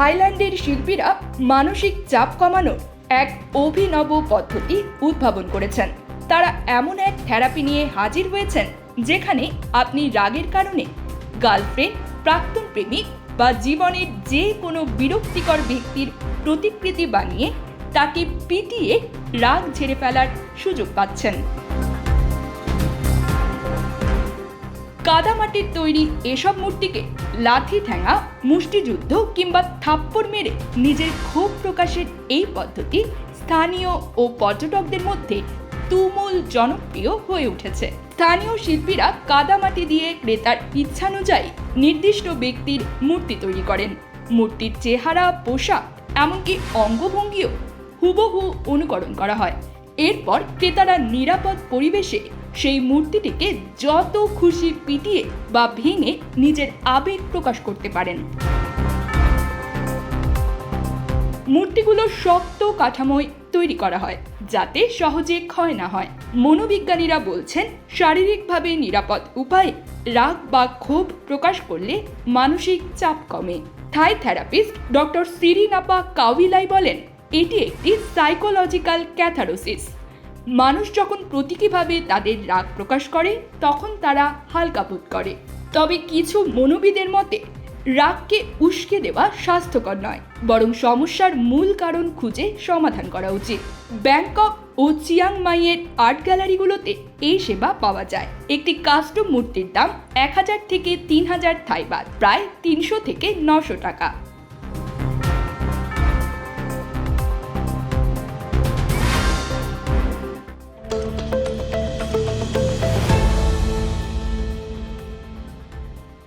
থাইল্যান্ডের শিল্পীরা মানসিক চাপ কমানোর এক অভিনব পদ্ধতি উদ্ভাবন করেছেন। তারা এমন এক থেরাপি নিয়ে হাজির হয়েছেন, যেখানে আপনি রাগের কারণে গার্লফ্রেন্ড, প্রাক্তন প্রেমিক বা জীবনের যে কোনো বিরক্তিকর ব্যক্তির প্রতিকৃতি বানিয়ে তাকে পিটিয়ে রাগ ঝেড়ে ফেলার সুযোগ পাচ্ছেন। কাদামাটির তৈরি এসব মূর্তিকে লাঠি ঠ্যাঙা মুষ্টিযুদ্ধ কিংবা থাপ্পড় মেরে নিজের ক্ষোভ প্রকাশের এই পদ্ধতি স্থানীয় ও পর্যটকদের মধ্যে তুমুল জনপ্রিয় হয়ে উঠেছে। স্থানীয় শিল্পীরা কাদামাটি দিয়ে ক্রেতার ইচ্ছানুযায়ী নির্দিষ্ট ব্যক্তির মূর্তি তৈরি করেন। মূর্তির চেহারা, পোশাক, এমনকি অঙ্গভঙ্গিও হুবহু অনুকরণ করা হয়। এরপর ক্রেতারা নিরাপদ পরিবেশে সেই মূর্তিটিকে যত খুশি পিটিয়ে বা ভেঙে নিজের আবেগ প্রকাশ করতে পারেন। মূর্তিগুলো শক্ত কাঠামোয় তৈরি করা হয়, যাতে সহজে ক্ষয় না হয়। মনোবিজ্ঞানীরা বলছেন, শারীরিকভাবে নিরাপদ উপায়ে রাগ বা ক্ষোভ প্রকাশ করলে মানসিক চাপ কমে। থাই থেরাপিস্ট ডক্টর সিরিনাপা কাউিলাই বলেন এটি একটি সাইকোলজিক্যাল ক্যাথারোসিস মানুষ যখন প্রতীকীভাবে তাদের রাগ প্রকাশ করে, তখন তারা হালকা বোধ করে। তবে কিছু মনোবিদের মতে, রাগকে উস্কে দেওয়া স্বাস্থ্যকর নয়, বরং সমস্যার মূল কারণ খুঁজে সমাধান করা উচিত। ব্যাংকক ও চিয়াংমাইয়ের আর্ট গ্যালারিগুলোতে এই সেবা পাওয়া যায়। একটি কাস্টম মূর্তির দাম এক হাজার থেকে তিন হাজার থাইবাদ প্রায় তিনশো থেকে নশো টাকা।